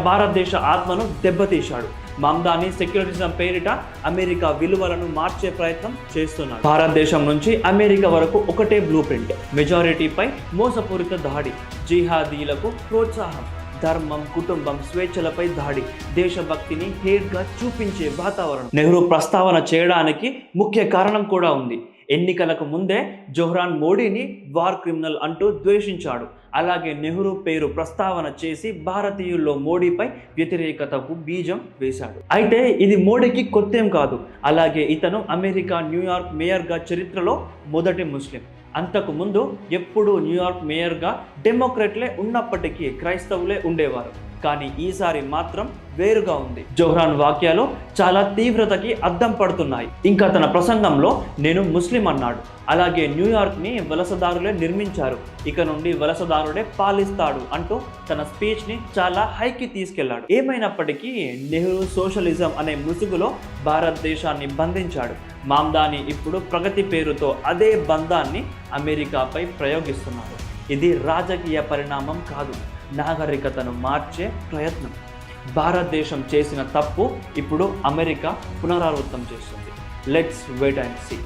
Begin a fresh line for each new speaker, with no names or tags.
భారతదేశ ఆత్మను దెబ్బతీశాడు. మమ్దాని సెక్యులరిజం పేరిట అమెరికా విలువలను మార్చే ప్రయత్నం చేస్తున్నాడు. భారతదేశం నుంచి అమెరికా వరకు ఒకటే బ్లూ ప్రింట్ మెజారిటీపై మోసపూరిత దాడి. జిహాదీలకు ప్రోత్సాహం. ధర్మం కుటుంబం స్వేచ్ఛలపై దాడి. దేశభక్తిని హేట్గా చూపించే వాతావరణం. నెహ్రూ ప్రస్తావన చేయడానికి ముఖ్య కారణం కూడా ఉంది. ఎన్నికలకు ముందే జోహ్రాన్ మోడీని వార్ క్రిమినల్ అంటూ ద్వేషించాడు. అలాగే నెహ్రూ పేరు ప్రస్తావన చేసి భారతీయుల్లో మోడీపై వ్యతిరేకతకు బీజం వేశాడు. అయితే ఇది మోడీకి కొత్తేం కాదు. అలాగే ఇతను అమెరికా న్యూయార్క్ మేయర్గా చరిత్రలో మొదటి ముస్లిం. అంతకు ముందు ఎప్పుడూ న్యూయార్క్ మేయర్గా డెమోక్రట్లే ఉన్నప్పటికీ క్రైస్తవులే ఉండేవారు. కానీ ఈసారి మాత్రం వేరుగా ఉంది. జోహ్రాన్ వాక్యాలు చాలా తీవ్రతకి అద్దం పడుతున్నాయి. ఇంకా తన ప్రసంగంలో నేను ముస్లిం అన్నాడు. అలాగే న్యూయార్క్ని వలసదారులే నిర్మించారు. ఇక నుండి వలసదారుడే పాలిస్తాడు అంటూ తన స్పీచ్ని చాలా హైకి తీసుకెళ్ళాడు. ఏమైనప్పటికీ నెహ్రూ సోషలిజం అనే ముసుగులో భారతదేశాన్ని బంధించాడు. మామ్దాని ఇప్పుడు ప్రగతి పేరుతో అదే బంధాన్ని అమెరికాపై ప్రయోగిస్తున్నారు ఇది రాజకీయ పరిణామం కాదు. నాగరికతను మార్చే ప్రయత్నం. భారతదేశం చేసిన తప్పు ఇప్పుడు అమెరికా పునరావృతం చేస్తుంది. Let's wait and see